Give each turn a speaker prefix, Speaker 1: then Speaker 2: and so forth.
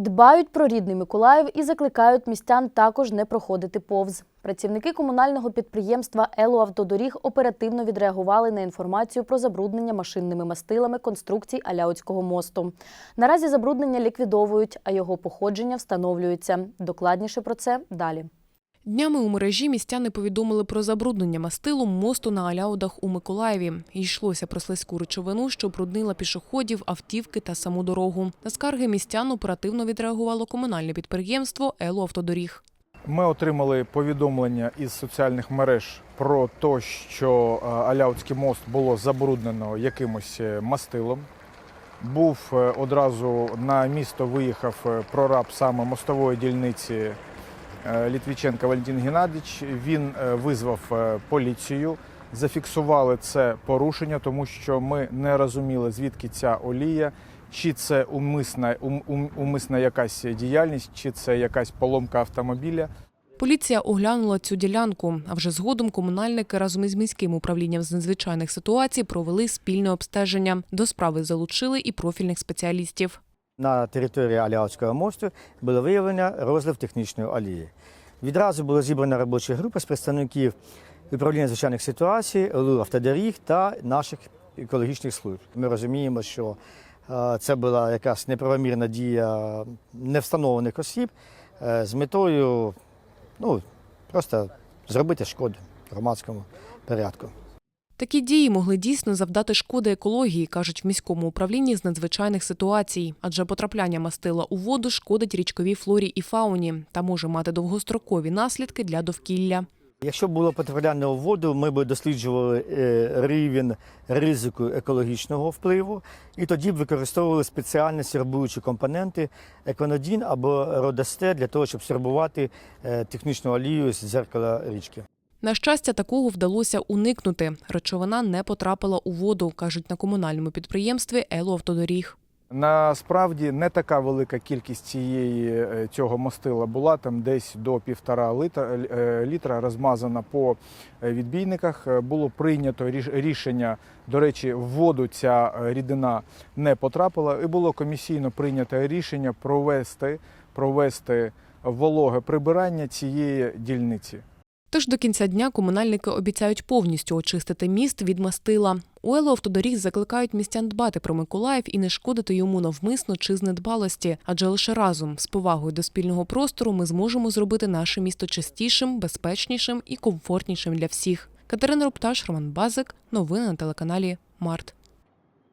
Speaker 1: Дбають про рідний Миколаїв і закликають містян також не проходити повз. Працівники комунального підприємства «Елоавтодоріг» оперативно відреагували на інформацію про забруднення машинними мастилами конструкцій Аляутського мосту. Наразі забруднення ліквідовують, а його походження встановлюється. Докладніше про це далі.
Speaker 2: Днями у мережі містяни повідомили про забруднення мастилом мосту на Аляудах у Миколаєві. Йшлося про слизьку речовину, що бруднила пішоходів, автівки та саму дорогу. На скарги містян оперативно відреагувало комунальне підприємство «Елоавтодоріг».
Speaker 3: Ми отримали повідомлення із соціальних мереж про те, що е, Аляутський мост було забруднено якимось е, мастилом. Був е, одразу на місто виїхав прораб саме мостової дільниці Літвіченка Валентин Геннадійович. Він е, визвав е, поліцію. Зафіксували це порушення, тому що ми не розуміли, звідки ця олія, чи це умисна, ум, ум- умисна якась діяльність, чи це якась поломка автомобіля.
Speaker 2: Поліція оглянула цю ділянку, а вже згодом комунальники разом із міським управлінням з надзвичайних ситуацій провели спільне обстеження. До справи залучили і профільних спеціалістів.
Speaker 4: На території Аляутського мосту було виявлено розлив технічної олії. Відразу була зібрана робоча група з представників управління звичайних ситуацій, ОЛУ автодоріг та наших екологічних служб. Ми розуміємо, що е, це була якась неправомірна дія невстановлених осіб е, з метою ну, просто зробити шкоду громадському порядку.
Speaker 2: Такі дії могли дійсно завдати шкоди екології, кажуть в міському управлінні з надзвичайних ситуацій, адже потрапляння мастила у воду шкодить річковій флорі і фауні та може мати довгострокові наслідки для довкілля.
Speaker 4: Якщо було потрапляння у воду, ми б досліджували е, рівень ризику екологічного впливу, і тоді б використовували спеціальні сорбуючі компоненти еконодін або родасте для того, щоб сорбувати е, технічну олію з дзеркала річки.
Speaker 2: На щастя, такого вдалося уникнути. Речовина не потрапила у воду, кажуть на комунальному підприємстві «Елоавтодоріг».
Speaker 3: Насправді не така велика кількість цієї е, цього мастила була там десь до півтора літра, е, літра розмазана по е, відбійниках. Було прийнято ріш- рішення. До речі, в воду ця рідина не потрапила, і було комісійно прийнято рішення провести, провести вологе прибирання цієї дільниці.
Speaker 2: Тож до кінця дня комунальники обіцяють повністю очистити міст від мастила. У «Елоавтодоріг» закликають містян дбати про Миколаїв і не шкодити йому навмисно чи з недбалості, адже лише разом з повагою до спільного простору ми зможемо зробити наше місто чистішим, безпечнішим і комфортнішим для всіх. Катерина Рупташ, Роман Базик. Новини на телеканалі Март.